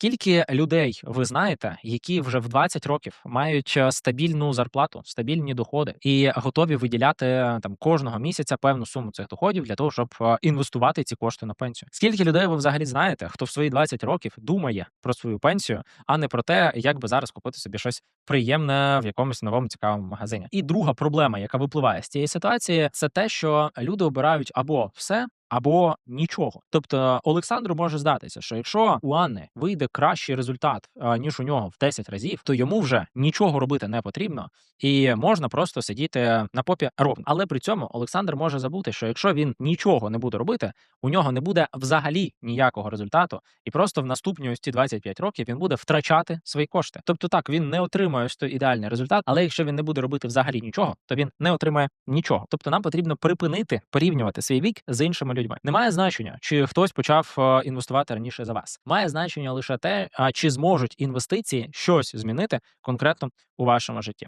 Скільки людей ви знаєте, які вже в 20 років мають е, стабільну зарплату, стабільні доходи і готові виділяти там кожного місяця певну суму цих доходів для того, щоб е, інвестувати ці кошти на пенсію? Скільки людей ви взагалі знаєте, хто в свої 20 років думає про свою пенсію, а не про те, як би зараз купити собі щось приємне в якомусь новому цікавому магазині? І друга проблема, яка випливає з цієї ситуації, це те, що люди обирають або все. Або нічого, тобто Олександру може здатися, що якщо у Анни вийде кращий результат ніж у нього в 10 разів, то йому вже нічого робити не потрібно, і можна просто сидіти на попі ровно. Але при цьому Олександр може забути, що якщо він нічого не буде робити, у нього не буде взагалі ніякого результату, і просто в наступні ось ці 25 років він буде втрачати свої кошти. Тобто, так він не отримує ідеальний результат, але якщо він не буде робити взагалі нічого, то він не отримає нічого. Тобто, нам потрібно припинити порівнювати свій вік з іншими людьми. Немає значення, чи хтось почав е, інвестувати раніше за вас. Має значення лише те, чи зможуть інвестиції щось змінити конкретно у вашому житті.